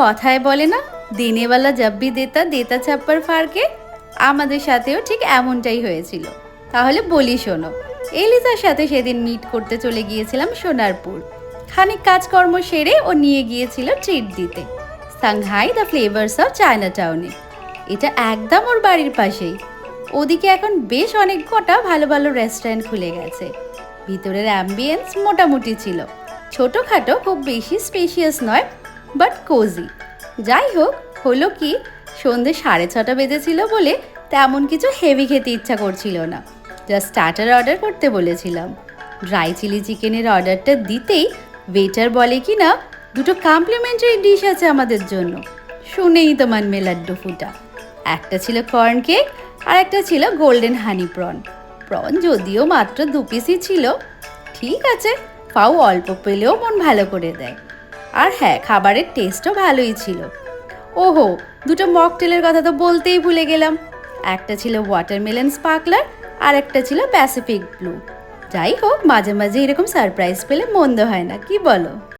কথায় বলে না, দিনেওয়ালা জব্বি দেতা দেতা ছাপ্পার ফারকে আমাদের সাথেও ঠিক এমনটাই হয়েছিল। তাহলে বলি শোনো, এলিজার সাথে সেদিন মিট করতে চলে গিয়েছিলাম সোনারপুর। খানিক কাজকর্ম সেরে ও নিয়ে গিয়েছিল ট্রিট দিতে। Shanghai the flavours of China টাউনে এটা একদম ওর বাড়ির পাশেই। ওদিকে এখন বেশ অনেক কটা ভালো ভালো রেস্টুরেন্ট খুলে গেছে। ভিতরের অ্যাম্বিয়েন্স মোটামুটি ছিল। ছোটোখাটো, খুব বেশি স্পেশিয়াস নয় বাট কোজি যাই হোক হলো কি, সন্ধে সাড়ে ছটা বেজেছিল বলে তেমন কিছু হেভি খেতে ইচ্ছা করছিল না। জাস্ট স্টার্টার অর্ডার করতে বলেছিলাম। ড্রাই চিলি চিকেনের অর্ডারটা দিতেই ওয়েটার বলে কি না, দুটো কমপ্লিমেন্টারি ডিশ আছে আমাদের জন্য। শুনেই তোমার মেলাড্ডু ফুটা। একটা ছিল কর্ন কেক আর একটা ছিল গোল্ডেন হানি প্রন প্রন যদিও মাত্র দু পিসই ছিল, ঠিক আছে পাও অল্প পেলেও মন ভালো করে দেয়। আর হ্যাঁ খাবারের টেস্টও ভালোই ছিল। ওহো, দুটো মকটেলের কথা তো বলতেই ভুলে গেলাম। একটা ছিল ওয়াটারমেলন স্পার্কলার আর একটা ছিল প্যাসিফিক ব্লু যাই হোক, মাঝে মাঝে এরকম সারপ্রাইজ পেলে মন্দ হয় না, কি বলো?